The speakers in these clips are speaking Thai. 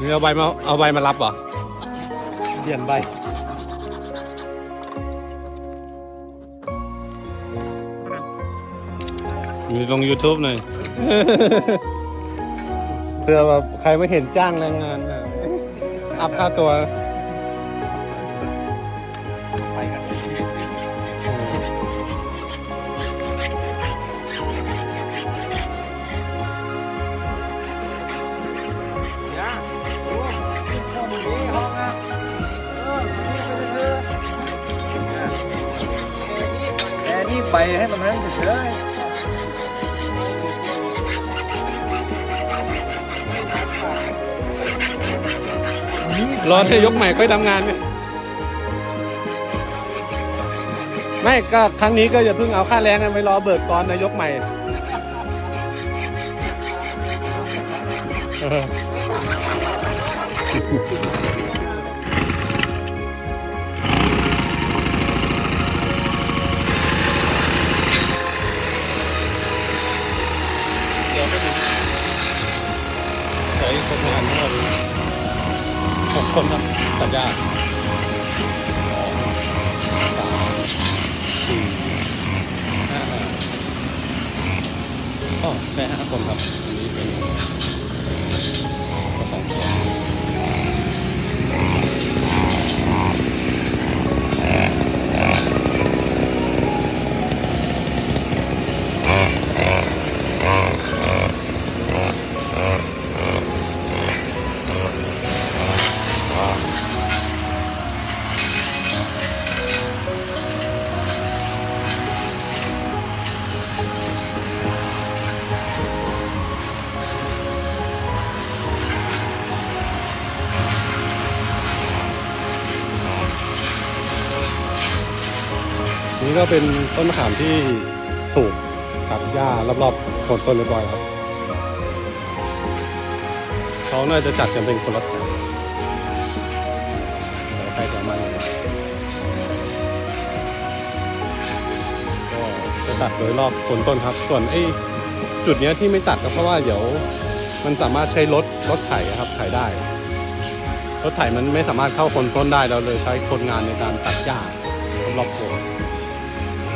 นี่เอาใบมาเอาใบมารับเหรอเปลี่ยนใบมีลง YouTube หน่อย เพื่อแบบใครไม่เห็นจ้างแรงงานน่ะ อัพค่าตัว ไปกันย่าดูข้อมูลนี้ห้องอะเออนี่ไปเถอะแกนี่ไปให้มันนั้นเฉย รอให้ยกใหม่ค่อยทำงานเนี่ยไม่ก็ครั้งนี้ก็อย่าเพิ่งเอาค่าแรงกันไปรอเบิกตอนนายกใหม่เออเดี๋ยวก็ถึงใช้คนงานทั้งหมด หกคนครับตัดยาสองสามสี่ห้าอ๋อได้ห้าคนครับอันนี้เป็นของตัว นี่ก็เป็นต้นมะขามที่ปลูกตัดหญ้ารอบๆโคนต้นเรียบร้อยครับ เขาน่าจะจัดกันเป็นคนละแถวใครจะมาเนี่ยก็จะตัดโดยรอบโคนต้นครับ ส่วนไอ้จุดเนี้ยที่ไม่ตัดก็เพราะว่าเดี๋ยวมันสามารถใช้รถรถไถครับไถได้ รถไถมันไม่สามารถเข้าโคนต้นได้เราเลยใช้คนงานในการตัดหญ้ารอบๆโคน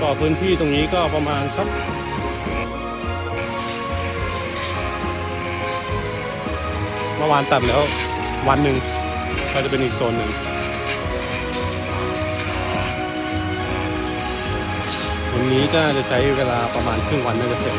ก็พื้นที่ตรงนี้ก็ประมาณสักเมื่อวานตัดแล้ววันหนึ่งก็จะเป็นอีกโซนหนึ่งวันนี้ก็จะใช้เวลาประมาณครึ่งวันน่าจะเสร็จ